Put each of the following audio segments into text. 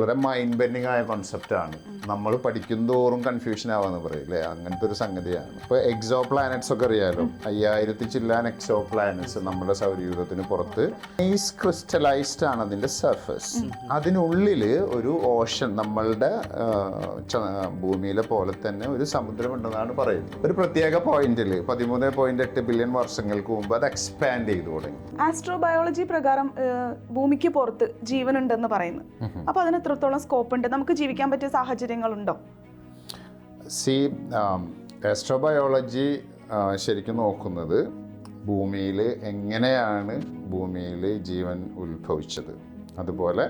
വളരെ mind bending ആയ കോൺസെപ്റ്റാണ് നമ്മൾ പഠിക്കും തോറും കൺഫ്യൂഷൻ ആവാന്ന് പറയില്ലേ അങ്ങനത്തെ ഒരു സംഗതിയാണ്. ഇപ്പോൾ എക്സോ പ്ലാനറ്റ്സ് ഒക്കെ അറിയാലോ? അയ്യായിരത്തി ചില്ലാൻ എക്സോ പ്ലാനറ്റ്സ് നമ്മുടെ സൗരയൂഥത്തിന് പുറത്ത്. ഐസ് ക്രിസ്റ്റലൈസ്ഡ് ആണ് അതിന്റെ സർഫസ് അതിനുള്ളിൽ ഒരു ഓഷൻ നമ്മളുടെ ഭൂമിയിലെ പോലെ തന്നെ ഒരു സമുദ്രമുണ്ടെന്നാണ് പറയുന്നത്. ഒരു പ്രത്യേക പോയിന്റിൽ പതിമൂന്ന് പോയിന്റ് എട്ട് ബില്യൺ വർഷങ്ങൾക്ക് മുമ്പ് അത് എക്സ്പാൻഡ് ചെയ്തു തുടങ്ങി. ആസ്ട്രോബയോളജി പ്രകാരം ഭൂമിക്ക് പുറത്ത് ജീവനുണ്ടെന്ന് പറയുന്നു. അപ്പൊ അതിന് എത്രത്തോളം സ്കോപ്പ് ഉണ്ട് നമുക്ക് ജീവിക്കാൻ പറ്റിയ സാഹചര്യങ്ങളുണ്ടോ? സി ആസ്ട്രോബയോളജി ശരിക്കും നോക്കുന്നത് ഭൂമിയിൽ എങ്ങനെയാണ് ഭൂമിയിൽ ജീവൻ ഉത്ഭവിച്ചത്? അതുപോലെ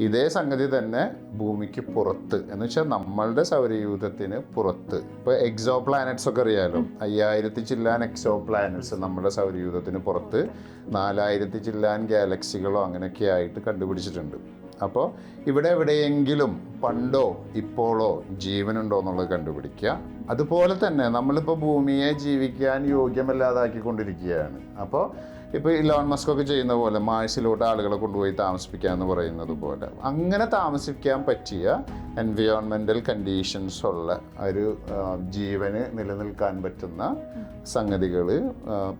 ഇതേ സംഗതി തന്നെ ഭൂമിക്ക് പുറത്ത്. എന്ന് വെച്ചാൽ നമ്മളുടെ സൗരയൂഥത്തിന് പുറത്ത്. ഇപ്പോൾ എക്സോ പ്ലാനറ്റ്സ് ഒക്കെ അറിയാലോ? അയ്യായിരത്തി ചില്ലാൻ എക്സോ പ്ലാനറ്റ്സ് നമ്മുടെ സൗരയൂഥത്തിന് പുറത്ത്. നാലായിരത്തി ചില്ലാൻ ഗാലക്സികളോ അങ്ങനെയൊക്കെ ആയിട്ട് കണ്ടുപിടിച്ചിട്ടുണ്ട്. അപ്പോൾ ഇവിടെ എവിടെയെങ്കിലും പണ്ടോ ഇപ്പോഴോ ജീവനുണ്ടോ എന്നുള്ളത് കണ്ടുപിടിക്കുക. അതുപോലെ തന്നെ നമ്മളിപ്പോൾ ഭൂമിയെ ജീവിക്കാൻ യോഗ്യമല്ലാതാക്കിക്കൊണ്ടിരിക്കുകയാണ്. അപ്പോൾ ഇപ്പോൾ ഇലോൺ മസ്ക് ഒക്കെ ചെയ്യുന്ന പോലെ മാഴ്സിലോട്ട് ആളുകളെ കൊണ്ടുപോയി താമസിപ്പിക്കുക എന്ന് പറയുന്നത് പോലെ. അങ്ങനെ താമസിക്കാൻ പറ്റിയ എൻവയോൺമെന്റൽ കണ്ടീഷൻസ് ഉള്ള ഒരു ജീവന് നിലനിൽക്കാൻ പറ്റുന്ന സംഗതികൾ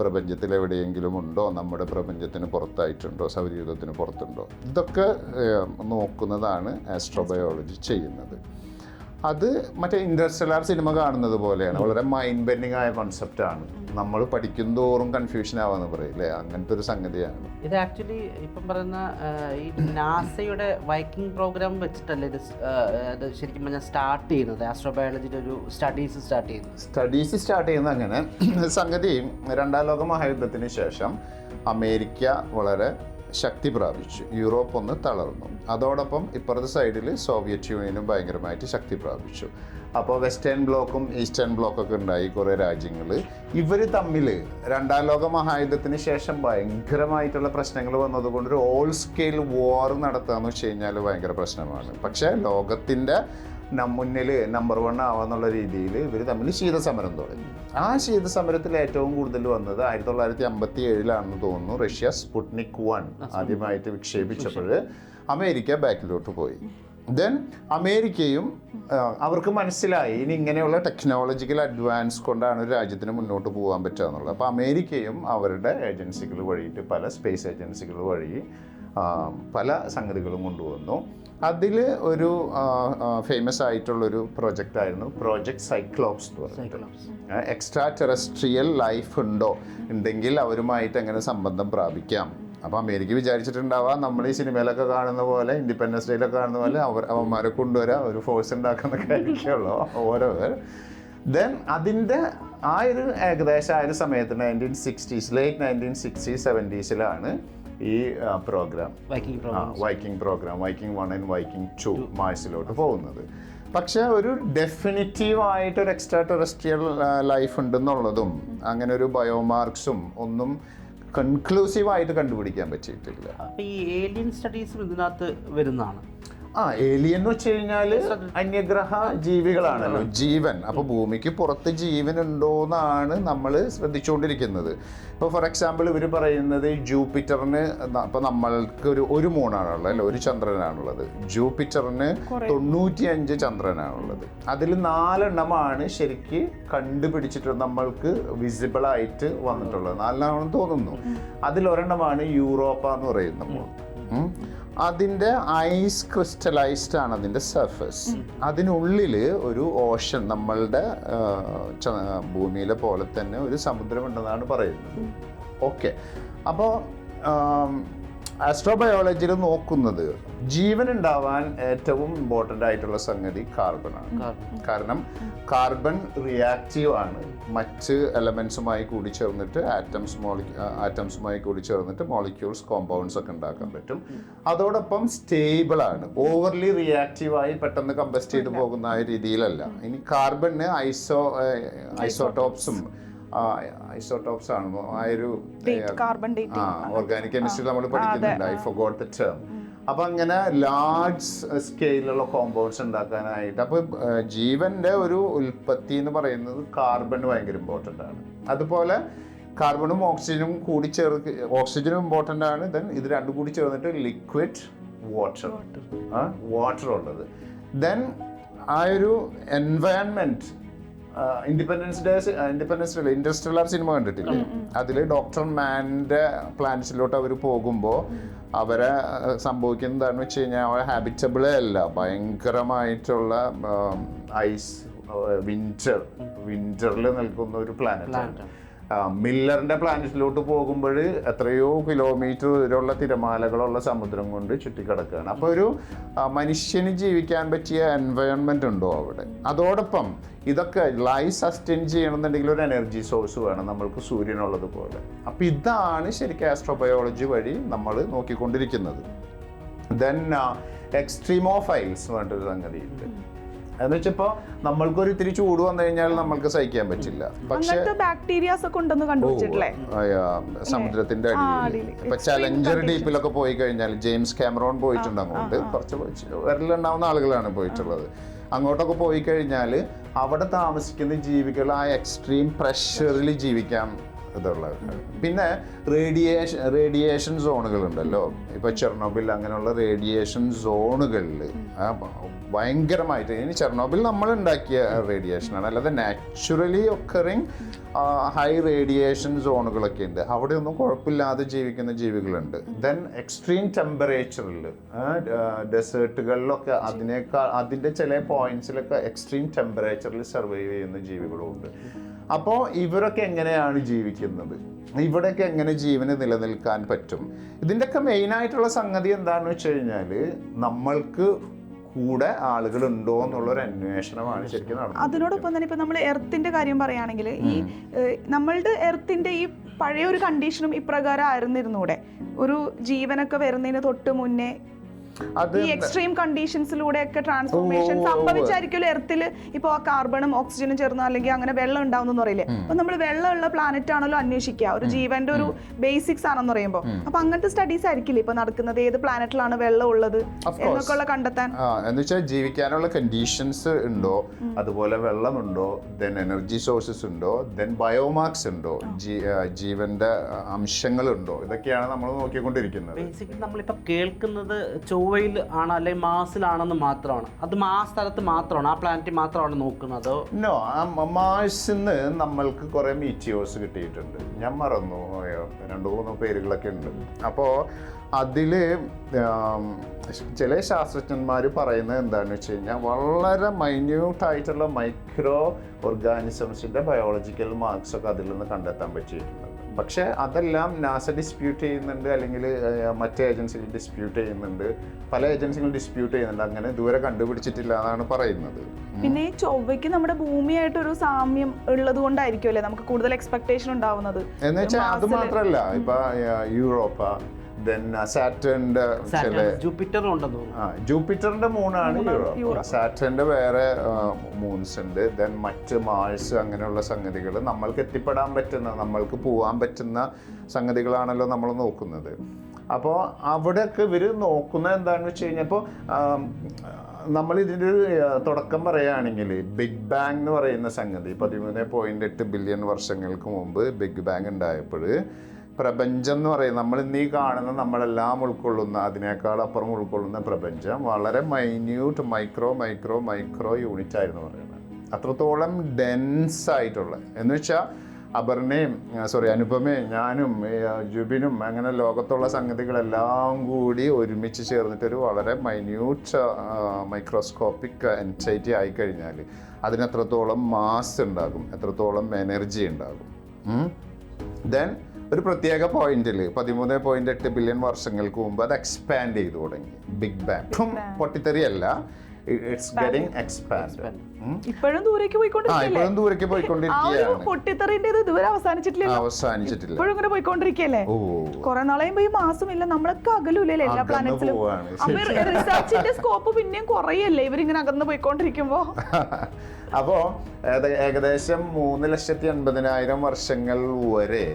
പ്രപഞ്ചത്തിൽ എവിടെയെങ്കിലും ഉണ്ടോ? നമ്മുടെ പ്രപഞ്ചത്തിന് പുറത്തായിട്ടുണ്ടോ? സൗരയൂഥത്തിന് പുറത്തുണ്ടോ? ഇതൊക്കെ നോക്കുന്നതാണ് ആസ്ട്രോബയോളജി ചെയ്യുന്നത്. അത് മറ്റേ ഇന്റർസ്റ്റെല്ലാർ സിനിമ കാണുന്നത് പോലെയാണ്. വളരെ മൈൻഡ് ബെൻഡിങ് ആയ കോൺസെപ്റ്റാണ് നമ്മൾ പഠിക്കും തോറും കൺഫ്യൂഷൻ ആവാന്ന് പറയില്ലേ അങ്ങനത്തെ ഒരു സംഗതിയാണ്. ഇത് ആക്ച്വലി ഇപ്പം പറയുന്ന ഈ നാസയുടെ വൈക്കിംഗ് പ്രോഗ്രാം വെച്ചിട്ടല്ലേ ഇത് ശരിക്കും പറഞ്ഞാൽ സ്റ്റാർട്ട് ചെയ്യുന്നത്? ആസ്ട്രോബയോളജിയുടെ ഒരു സ്റ്റഡീസ് സ്റ്റാർട്ട് ചെയ്യുന്നത്. സ്റ്റഡീസ് സ്റ്റാർട്ട് ചെയ്യുന്ന അങ്ങനെ. സംഗതി രണ്ടാം ലോക മഹായുദ്ധത്തിന് ശേഷം അമേരിക്ക വളരെ ശക്തി പ്രാപിച്ചു. യൂറോപ്പ് ഒന്ന് തളർന്നു. അതോടൊപ്പം ഇപ്പുറത്തെ സൈഡിൽ സോവിയറ്റ് യൂണിയനും ഭയങ്കരമായിട്ട് ശക്തി പ്രാപിച്ചു. അപ്പോൾ വെസ്റ്റേൺ ബ്ലോക്കും ഈസ്റ്റേൺ ബ്ലോക്കൊക്കെ ഉണ്ടായി കുറേ രാജ്യങ്ങൾ ഇവർ തമ്മിൽ രണ്ടാം ലോക മഹായുദ്ധത്തിന് ശേഷം ഭയങ്കരമായിട്ടുള്ള പ്രശ്നങ്ങൾ വന്നതുകൊണ്ട് ഒരു ഓൾ സ്കെയിൽ വാർ നടത്തുകയെന്ന് വെച്ച് കഴിഞ്ഞാൽ ഭയങ്കര പ്രശ്നമാണ്. പക്ഷേ ലോകത്തിന്റെ മുന്നിൽ നമ്പർ വൺ ആവാന്നുള്ള രീതിയിൽ ഇവർ തമ്മിൽ ശീതസമരം തുടങ്ങി. ആ ശീതസമരത്തിൽ ഏറ്റവും കൂടുതൽ വന്നത് ആയിരത്തി തൊള്ളായിരത്തി അമ്പത്തി ഏഴിലാണെന്ന് തോന്നുന്നു. റഷ്യ സ്പുട്നിക് വൺ ആദ്യമായിട്ട് വിക്ഷേപിച്ചപ്പോൾ അമേരിക്ക ബാക്കിലോട്ട് പോയി. ദെൻ അമേരിക്കയും അവർക്ക് മനസ്സിലായി ഇനി ഇങ്ങനെയുള്ള ടെക്നോളജിക്കൽ അഡ്വാൻസ് കൊണ്ടാണ് ഒരു രാജ്യത്തിന് മുന്നോട്ട് പോകാൻ പറ്റുക എന്നുള്ളത് അപ്പോൾ അമേരിക്കയും അവരുടെ ഏജൻസികൾ വഴിയിട്ട് പല സ്പേസ് ഏജൻസികൾ വഴി പല സംഗതികളും കൊണ്ടുവന്നു. അതിൽ ഒരു ഫേമസ് ആയിട്ടുള്ളൊരു പ്രൊജക്റ്റ് ആയിരുന്നു. പ്രോജക്റ്റ് സൈക്ലോപ്സ് എന്ന് പറഞ്ഞിട്ട്. എക്സ്ട്രാ ടെറസ്ട്രിയൽ ലൈഫ് ഉണ്ടോ? ഉണ്ടെങ്കിൽ അവരുമായിട്ട് എങ്ങനെ സംബന്ധം പ്രാപിക്കാം? അപ്പം അമേരിക്ക വിചാരിച്ചിട്ടുണ്ടാവാം നമ്മൾ ഈ സിനിമയിലൊക്കെ കാണുന്ന പോലെ ഇൻഡിപെൻഡൻസ് ഡേയിലൊക്കെ കാണുന്ന പോലെ അവർ അവന്മാരെ കൊണ്ടുവരാം ഒരു ഫോഴ്സ് ഉണ്ടാക്കുന്നൊക്കെ ആയിരിക്കുമല്ലോ ഓരോ ദെൻ അതിന്റെ ആ ഒരു ഏകദേശം ആ ഒരു സമയത്ത് nineteen sixties late nineteen sixties സെവന്റീസിലാണ് ഈ programme Viking programme Viking programme Viking one and Viking two മാഴ്സിലോട്ട് പോകുന്നത്. പക്ഷെ ഒരു ഡെഫിനിറ്റീവ് ആയിട്ട് ഒരു എക്സ്ട്രാ ടെറസ്ട്രിയൽ ലൈഫ് ഉണ്ടെന്നുള്ളതും അങ്ങനെ ഒരു ബയോമാർക്സും ഒന്നും കൺക്ലൂസീവ് ആയിട്ട് കണ്ടുപിടിക്കാൻ പറ്റിയിട്ടില്ല. ഈ ഏലിയൻ സ്റ്റഡീസും ഇതിനകത്ത് വരുന്നതാണ്. ആ ഏലിയൻ എന്ന് വെച്ച് കഴിഞ്ഞാൽ അന്യഗ്രഹ ജീവികളാണല്ലോ. ജീവൻ. അപ്പൊ ഭൂമിക്ക് പുറത്ത് ജീവൻ ഉണ്ടോന്നാണ് നമ്മൾ ശ്രദ്ധിച്ചുകൊണ്ടിരിക്കുന്നത് ഇപ്പോൾ ഫോർ എക്സാമ്പിൾ ഇവർ പറയുന്നത് ജൂപ്പിറ്ററിന് ഇപ്പൊ നമ്മൾക്ക് ഒരു ഒരു മൂണാണുള്ളത് അല്ലെ? ഒരു ചന്ദ്രനാണുള്ളത്. ജൂപ്പിറ്ററിന് തൊണ്ണൂറ്റിയഞ്ച് ചന്ദ്രനാണുള്ളത്. അതിൽ നാലെണ്ണമാണ് ശരിക്ക് കണ്ടുപിടിച്ചിട്ട് നമ്മൾക്ക് വിസിബിൾ ആയിട്ട് വന്നിട്ടുള്ളത്. നാലെണ്ണമാണെന്ന് തോന്നുന്നു. അതിലൊരെണ്ണമാണ് യൂറോപ്പ എന്ന് പറയുന്ന മൂൺ ഉം. അതിന്റെ ഐസ് ക്രിസ്റ്റലൈസ്ഡ് ആണ് അതിന്റെ സർഫസ്. അതിനുള്ളിൽ ഒരു ഓഷൻ നമ്മളുടെ ഭൂമിയിലെ പോലെ തന്നെ ഒരു സമുദ്രമുണ്ടെന്നാണ് പറയുന്നത്. ഓക്കെ. അപ്പോൾ ആസ്ട്രോബയോളജിയിൽ നോക്കുന്നത് ജീവൻ ഉണ്ടാവാൻ ഏറ്റവും ഇമ്പോർട്ടന്റ് ആയിട്ടുള്ള സംഗതി കാർബണാണ് കാരണം കാർബൺ റിയാക്റ്റീവ് ആണ്. മറ്റ് എലമെൻസുമായി കൂടി ചേർന്നിട്ട് ആറ്റംസ് മോളി ആറ്റംസുമായി കൂടി ചേർന്നിട്ട് മോളിക്യൂൾസ് കോമ്പൗണ്ട്സ് ഒക്കെ ഉണ്ടാക്കാൻ പറ്റും. അതോടൊപ്പം സ്റ്റേബിൾ ആണ്. ഓവർലി റിയാക്റ്റീവായി പെട്ടെന്ന് കമ്പസ്റ്റ് ചെയ്ത് പോകുന്ന ആ രീതിയിലല്ല. ഇനി കാർബണിന് ഐസോ ഐസോട്ടോപ്സും ഐസോട്ടോപ്സ് ആണ്. ആ ഒരു കാർബൺ ആ ഡേറ്റിംഗ് ഓർഗാനിക് കെമിസ്ട്രി നമ്മൾ പഠിക്കുന്നുണ്ട്. ഐ ഫോഗോട്ട് ദ ടേം അപ്പൊ അങ്ങനെ ലാർജ് സ്കെയിലുള്ള കോമ്പൗണ്ട്സ് ഉണ്ടാക്കാനായിട്ട് അപ്പൊ ഏഹ്, ജീവന്റെ ഒരു ഉൽപ്പത്തി എന്ന് പറയുന്നത് കാർബൺ ഭയങ്കര ഇമ്പോർട്ടന്റ് ആണ്. അതുപോലെ കാർബണും ഓക്സിജനും കൂടി ചേർ ഓക്സിജനും ഇമ്പോർട്ടന്റ് ആണ്. ദെൻ ഇത് രണ്ടും കൂടി ചേർന്നിട്ട് ലിക്വിഡ് വാട്ടർ വാട്ടർ ഉള്ളത്. ദെൻ ആ ഒരു environment Independence Day Independence Day industrial cinema കണ്ടിട്ടില്ലേ? അതിൽ ഡോക്ടർ മാന്റെ പ്ലാനറ്റിലോട്ട് അവർ പോകുമ്പോൾ അവരെ സംഭവിക്കുന്ന സംഭവിക്കുന്നത് എന്താണെന്ന് വെച്ച് കഴിഞ്ഞാൽ അവരെ ഹാബിറ്റബിളേ അല്ല. ഭയങ്കരമായിട്ടുള്ള ഐസ് വിന്റർ വിന്ററിൽ നിൽക്കുന്ന ഒരു പ്ലാനറ്റ് മില്ലറിന്റെ പ്ലാനറ്റിലോട്ട് പോകുമ്പോൾ എത്രയോ കിലോമീറ്റർ ദൂരമുള്ള തിരമാലകളുള്ള സമുദ്രം കൊണ്ട് ചുറ്റിക്കിടക്കുകയാണ്. അപ്പോൾ ഒരു മനുഷ്യന് ജീവിക്കാൻ പറ്റിയ എൻവയോൺമെന്റ് ഉണ്ടോ അവിടെ? അതോടൊപ്പം ഇതൊക്കെ ലൈഫ് സസ്റ്റെയിൻ ചെയ്യണമെന്നുണ്ടെങ്കിൽ ഒരു എനർജി സോഴ്സ് വേണം നമ്മൾക്ക് സൂര്യനുള്ളത് പോലെ. അപ്പോൾ ഇതാണ് ശരിക്കും ആസ്ട്രോബയോളജി വഴി നമ്മൾ നോക്കിക്കൊണ്ടിരിക്കുന്നത്. ദെൻ എക്സ്ട്രീമോഫൈൽസ് ഒരു സംഗതിയുണ്ട്. എന്ന് നമ്മൾക്ക് നമ്മൾക്കൊരു ഇത്തിരി ചൂട് വന്നു കഴിഞ്ഞാൽ നമ്മൾക്ക് സഹിക്കാൻ പറ്റില്ല. പക്ഷേ ബാക്ടീരിയാസ് ഒക്കെ ഉണ്ടെന്ന് കണ്ടുപിടിച്ചിട്ടില്ലേ? സമുദ്രത്തിന്റെ അടിയിൽ. ഇപ്പൊ ചലഞ്ചർ ഡീപ്പിലൊക്കെ പോയി കഴിഞ്ഞാൽ ജെയിംസ് കാമറോൺ പോയിട്ടുണ്ട് അങ്ങോട്ട്. കുറച്ച് വിരലുണ്ടാവുന്ന ആളുകളാണ് പോയിട്ടുള്ളത്. അങ്ങോട്ടൊക്കെ പോയി കഴിഞ്ഞാൽ അവിടെ താമസിക്കുന്ന ജീവികൾ ആ എക്സ്ട്രീം പ്രഷറിൽ ജീവിക്കാൻ ഇതുള്ളത് പിന്നെ റേഡിയേഷൻ റേഡിയേഷൻ സോണുകളുണ്ടല്ലോ. ഇപ്പോൾ ചെർണോബിൽ അങ്ങനെയുള്ള റേഡിയേഷൻ സോണുകളിൽ ഭയങ്കരമായിട്ട് ഇനി ചെർണോബിൽ നമ്മൾ ഉണ്ടാക്കിയ റേഡിയേഷനാണ് അല്ലാതെ നാച്ചുറലി ഒക്കറിങ് ഹൈ റേഡിയേഷൻ സോണുകളൊക്കെ ഉണ്ട്. അവിടെ ഒന്നും കുഴപ്പമില്ലാതെ ജീവിക്കുന്ന ജീവികളുണ്ട്. ദെൻ എക്സ്ട്രീം ടെമ്പറേച്ചറിൽ ഡെസേർട്ടുകളിലൊക്കെ അതിനേക്കാൾ അതിന്റെ ചില പോയിന്റ്സിലൊക്കെ എക്സ്ട്രീം ടെമ്പറേച്ചറിൽ സർവൈവ് ചെയ്യുന്ന ജീവികളും ഉണ്ട്. അപ്പോൾ ഇവരൊക്കെ എങ്ങനെയാണ് ജീവിക്കുന്നത്? ഇവിടെയൊക്കെ എങ്ങനെ ജീവന് നിലനിൽക്കാൻ പറ്റും? ഇതിന്റെയൊക്കെ മെയിനായിട്ടുള്ള സംഗതി എന്താണെന്ന് വെച്ച് കഴിഞ്ഞാൽ നമ്മൾക്ക് കൂടെ ആളുകൾ ഉണ്ടോ എന്നുള്ളൊരു അന്വേഷണമാണ് ശരിക്കും നടക്കുന്നത് അതിനോടൊപ്പം തന്നെ ഇപ്പൊ നമ്മൾ എർത്തിന്റെ കാര്യം പറയുകയാണെങ്കിൽ ഈ നമ്മളുടെ എർത്തിന്റെ ഈ പഴയ ഒരു കണ്ടീഷനും ഇപ്രകാരം ആയിരുന്നിരുന്നൂടെ. ഒരു ജീവനൊക്കെ വരുന്നതിന് തൊട്ട് മുന്നേ അത് ഈ എക്സ്ട്രീം കണ്ടീഷൻസിലൂടെ ഒക്കെ ട്രാൻസ്ഫോർമേഷൻ. സംഭവിച്ചായിരിക്കുമല്ലോ എർത്തിൽ ഇപ്പോൾ ആ കാർബണും ഓക്സിജനും ചേർന്ന്? അല്ലെങ്കിൽ അങ്ങനെ വെള്ളം ഉണ്ടാവുന്ന പറയില്ലേ? അപ്പൊ നമ്മൾ വെള്ളമുള്ള പ്ലാനറ്റ് ആണല്ലോ അന്വേഷിക്കുക. ഒരു ജീവന്റെ ഒരു ബേസിക്സ് ആണെന്ന് പറയുമ്പോൾ അപ്പൊ അങ്ങനത്തെ സ്റ്റഡീസ് ആയിരിക്കില്ലേ ഇപ്പൊ നടക്കുന്നത്? ഏത് പ്ലാനറ്റിലാണ് വെള്ളം ഉള്ളത്? Course. എന്നൊക്കെ കണ്ടെത്താൻ. ആ എന്ന് വെച്ചാൽ ജീവിക്കാനുള്ള കണ്ടീഷൻസ് ഉണ്ടോ? അതുപോലെ വെള്ളമുണ്ടോ? ദെൻ എനർജി സോഴ്സസ് ഉണ്ടോ? ദെൻ ബയോമാർക്സ് ഉണ്ടോ? ജീവന്റെ അംശങ്ങളുണ്ടോ? ഇതൊക്കെയാണ് നമ്മൾ നോക്കിക്കൊണ്ടിരിക്കുന്നത്. ബേസിക്കലി കേൾക്കുന്നത് ചൊവ്വയിൽ ആണ് അല്ലെങ്കിൽ മാസിലാണെന്ന് മാത്രമാണ്. അത് ആ സ്ഥലത്ത് മാത്രമാണ്. ആ പ്ലാനറ്റ് മാത്രമാണ് നോക്കുന്നത്? നോ നമ്മൾക്ക് കുറെ മീറ്റിയോസ് കിട്ടിയിട്ടുണ്ട്. ഞാൻ മറന്നു രണ്ട് മൂന്ന് പേരുകളൊക്കെ ഉണ്ട്. അപ്പോ അതിൽ ചില ശാസ്ത്രജ്ഞന്മാർ പറയുന്നത് എന്താണെന്ന് വെച്ച് കഴിഞ്ഞാൽ വളരെ മൈന്യൂട്ട് ആയിട്ടുള്ള മൈക്രോ ഓർഗാനിസംസിന്റെ ബയോളജിക്കൽ മാർക്സ് ഒക്കെ അതിൽ നിന്ന് കണ്ടെത്താൻ പറ്റിയിട്ടുണ്ട്. പക്ഷേ അതെല്ലാം നാസ ഡിസ്പ്യൂട്ട് ചെയ്യുന്നുണ്ട് അല്ലെങ്കിൽ മറ്റ് ഏജൻസികൾ ഡിസ്പ്യൂട്ട് ചെയ്യുന്നുണ്ട്. പല ഏജൻസികളും ഡിസ്പ്യൂട്ട് ചെയ്യുന്നുണ്ട്. അങ്ങനെ ദൂരെ കണ്ടുപിടിച്ചിട്ടില്ല എന്നാണ് പറയുന്നത്. പിന്നെ ഈ ചൊവ്വയ്ക്ക് നമ്മുടെ ഭൂമിയായിട്ട് ഒരു സാമ്യം ഉള്ളത് കൊണ്ടായിരിക്കും അല്ലേ നമുക്ക് കൂടുതൽ എക്സ്പെക്ടേഷൻ ഉണ്ടാവുന്നത്? എന്ന് വെച്ചാൽ അത് മാത്രമല്ല മാത്രല്ല ഇപ്പൊ യൂറോപ്പ ദെൻ സാറ്റേണിന്റെ ചില സാറ്റേൺ ജൂപ്പിറ്ററും ഉണ്ടെന്ന് തോന്നുന്നു. ആ ജൂപ്പിറ്ററിന്റെ മൂണാണ് യൂറോപ്പ് സാറ്റേണിന്റെ വേറെ മൂൺസ് ഉണ്ട്. ദെൻ മറ്റ് മാഴ്സ് അങ്ങനെയുള്ള സംഗതികൾ. നമ്മൾക്ക് എത്തിപ്പെടാൻ പറ്റുന്ന നമ്മൾക്ക് പോകാൻ പറ്റുന്ന സംഗതികളാണല്ലോ നമ്മൾ നോക്കുന്നത്. അപ്പോൾ അവിടെയൊക്കെ ഇവർ നോക്കുന്നത് എന്താണെന്ന് വെച്ച് കഴിഞ്ഞപ്പോൾ നമ്മൾ ഇതിന്റെ ഒരു തുടക്കം പറയുകയാണെങ്കിൽ ബിഗ് ബാങ് എന്ന് പറയുന്ന സംഗതി പതിമൂന്ന് പോയിന്റ് എട്ട് ബില്യൺ വർഷങ്ങൾക്ക് മുമ്പ് ബിഗ് ബാങ് ഉണ്ടായപ്പോൾ പ്രപഞ്ചം എന്ന് പറയുന്നത് നമ്മൾ ഇന്ന് കാണുന്ന നമ്മളെല്ലാം ഉൾക്കൊള്ളുന്ന അതിനേക്കാൾ അപ്പുറം ഉൾക്കൊള്ളുന്ന പ്രപഞ്ചം വളരെ minute micro micro micro unit ആയിരുന്നു പറയുന്നത്. അത്രത്തോളം ഡെൻസ് ആയിട്ടുള്ള. എന്ന് വെച്ചാൽ അപർണയും സോറി അനുപമയും ഞാനും ജുബിനും അങ്ങനെ ലോകത്തുള്ള സംഗതികളെല്ലാം കൂടി ഒരുമിച്ച് ചേർന്നിട്ടൊരു വളരെ മൈന്യൂട്ട് മൈക്രോസ്കോപ്പിക് എൻസൈറ്റി ആയിക്കഴിഞ്ഞാൽ അതിന് എത്രത്തോളം മാസ് ഉണ്ടാകും എത്രത്തോളം എനർജി ഉണ്ടാകും. ദെൻ ഒരു പ്രത്യേക പോയിന്റിൽ പതിമൂന്ന് പോയിന്റ് എട്ട് ബില്യൺ വർഷങ്ങൾക്ക് മുമ്പ് അത് എക്സ്പാൻഡ് ചെയ്തു തുടങ്ങി. ബിഗ് ബാങ് പൊട്ടിത്തെറിയല്ല. ഇറ്റ്സ് ഗെറ്റിംഗ് എക്സ്പാൻഡ് ഇപ്പോഴും ദൂരേക്ക് ദൂരേക്ക് പോയിക്കൊണ്ടിരിക്കുകയാണ്. പൊട്ടിത്തെറിന്റെ ഇതുവരെ അവസാനിച്ചിട്ടില്ല അവസാനിച്ചിട്ടില്ല. ഇപ്പോഴും ഇങ്ങനെ കുറെ നാളെയുമ്പോ ഈ ഇല്ല നമ്മളൊക്കെ എല്ലാ പ്ലാനറ്റ്സിലും. അപ്പൊ റിസർച്ചിന്റെ സ്കോപ്പ് പിന്നെയും കുറയല്ലേ? ഇവരിങ്ങനെ അകന്ന് പോയിക്കൊണ്ടിരിക്കുമ്പോ. അപ്പോൾ ഏകദേശം മൂന്ന് ലക്ഷത്തി എൺപതിനായിരം വർഷങ്ങൾ വരെ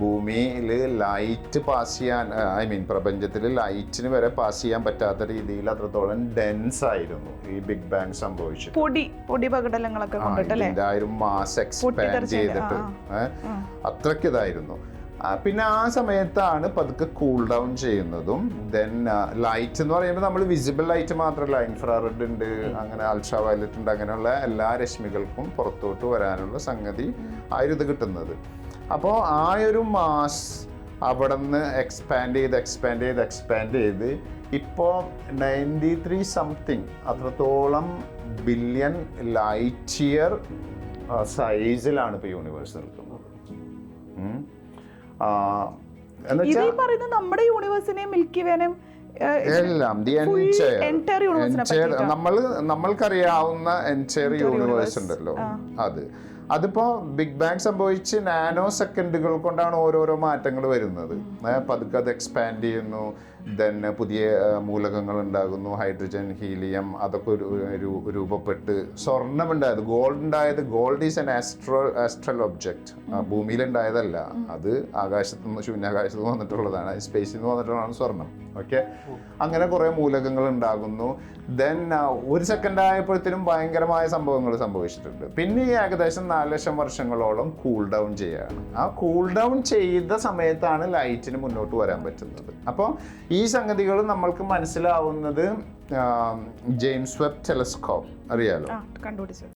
ഭൂമിയിൽ ലൈറ്റ് പാസ് ചെയ്യാൻ ഐ മീൻ പ്രപഞ്ചത്തിൽ ലൈറ്റിന് വരെ പാസ് ചെയ്യാൻ പറ്റാത്ത രീതിയിൽ അത്രത്തോളം ഡെൻസ് ആയിരുന്നു ഈ ബിഗ് ബാങ് സംഭവിച്ചത്. പൊടി പൊടി പകടലങ്ങളൊക്കെ മാസ് എക്സ്പാൻഡ് ചെയ്തിട്ട് അത്രയ്ക്ക് ഇതായിരുന്നു. പിന്നെ ആ സമയത്താണ് പതുക്കെ കൂൾ ഡൗൺ ചെയ്യുന്നതും ദെൻ ലൈറ്റ് എന്ന് പറയുമ്പോൾ നമ്മൾ വിസിബിൾ ലൈറ്റ് മാത്രമല്ല ഇൻഫ്രാറെഡ് ഉണ്ട് അങ്ങനെ അൾട്രാ വയലറ്റ് ഉണ്ട് അങ്ങനെയുള്ള എല്ലാ രശ്മികൾക്കും പുറത്തോട്ട് വരാനുള്ള സംഗതി ആയിരുന്നു കിട്ടുന്നത്. അപ്പോൾ ആ ഒരു മാസ് അവിടെ നിന്ന് എക്സ്പാൻഡ് ചെയ്ത് എക്സ്പാൻഡ് ചെയ്ത് എക്സ്പാൻഡ് ചെയ്ത് ഇപ്പോൾ നയന്റി ത്രീ സംതിങ് അത്രത്തോളം ബില്യൺ ലൈറ്റ് ഇയർ സൈസിലാണ് ഇപ്പോൾ യൂണിവേഴ്സ് നിൽക്കുന്നത്. നമ്മുടെ യൂണിവേഴ്സിനെയും മിൽക്കി വേനെയും എല്ലാം ദി എന്റയർ എന്റയർ നമ്മൾ നമ്മൾക്കറിയാവുന്ന എന്റയർ യൂണിവേഴ്സ് ഉണ്ടല്ലോ. അത്. അതിപ്പോ ബിഗ് ബാങ് സംഭവിച്ച് നാനോ സെക്കൻഡുകൾ കൊണ്ടാണ് ഓരോരോ മാറ്റങ്ങൾ വരുന്നത്. പതുക്കെ അത് എക്സ്പാൻഡ് ചെയ്യുന്നു. ദെൻ പുതിയ ആ, മൂലകങ്ങൾ ഉണ്ടാകുന്നു ഹൈഡ്രജൻ ഹീലിയം അതൊക്കെ ഒരു രൂപപ്പെട്ട് സ്വർണം ഉണ്ടായത് ഗോൾഡ് ഉണ്ടായത് gold is an astro astral object ഭൂമിയിൽ ഉണ്ടായതല്ല അത് ആകാശത്തു നിന്ന് ശൂന്യാകാശത്ത് നിന്ന് വന്നിട്ടുള്ളതാണ്. സ്പേസിൽ നിന്ന് വന്നിട്ടുള്ളതാണ് സ്വർണം ഓക്കെ അങ്ങനെ കുറേ മൂലകങ്ങൾ ഉണ്ടാകുന്നു ദെൻ ഒരു സെക്കൻഡ് ആയപ്പോഴത്തേനും ഭയങ്കരമായ സംഭവങ്ങൾ സംഭവിച്ചിട്ടുണ്ട്. പിന്നെ ഈ ഏകദേശം നാല് ലക്ഷം വർഷങ്ങളോളം കൂൾ ഡൗൺ ചെയ്യുകയാണ്. ആ കൂൾ ഡൗൺ ചെയ്ത സമയത്താണ് ലൈറ്റിന് മുന്നോട്ട് വരാൻ പറ്റുന്നത്. അപ്പോൾ ഈ സംഗതികൾ നമ്മൾക്ക് മനസ്സിലാവുന്നത് ജെയിംസ് വെബ് ടെലസ്കോപ്പ്. അറിയാലോ? ആ കണ്ടുപിടിച്ചത്.